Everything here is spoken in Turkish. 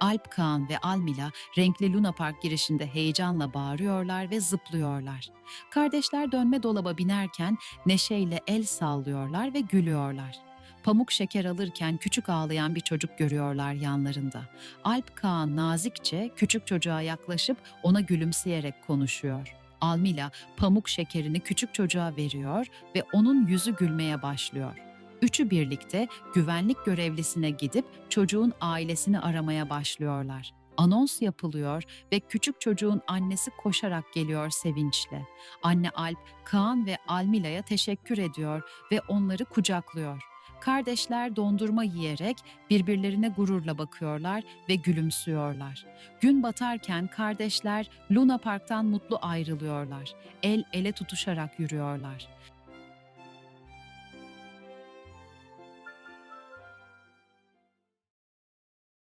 Alp Kaan ve Almila renkli Luna Park girişinde heyecanla bağırıyorlar ve zıplıyorlar. Kardeşler dönme dolaba binerken neşeyle el sallıyorlar ve gülüyorlar. Pamuk şeker alırken küçük ağlayan bir çocuk görüyorlar yanlarında. Alp Kaan nazikçe küçük çocuğa yaklaşıp ona gülümseyerek konuşuyor. Almila pamuk şekerini küçük çocuğa veriyor ve onun yüzü gülmeye başlıyor. Üçü birlikte güvenlik görevlisine gidip çocuğun ailesini aramaya başlıyorlar. Anons yapılıyor ve küçük çocuğun annesi koşarak geliyor sevinçle. Anne Alp, Kaan ve Almila'ya teşekkür ediyor ve onları kucaklıyor. Kardeşler dondurma yiyerek birbirlerine gururla bakıyorlar ve gülümsüyorlar. Gün batarken kardeşler Luna Park'tan mutlu ayrılıyorlar. El ele tutuşarak yürüyorlar.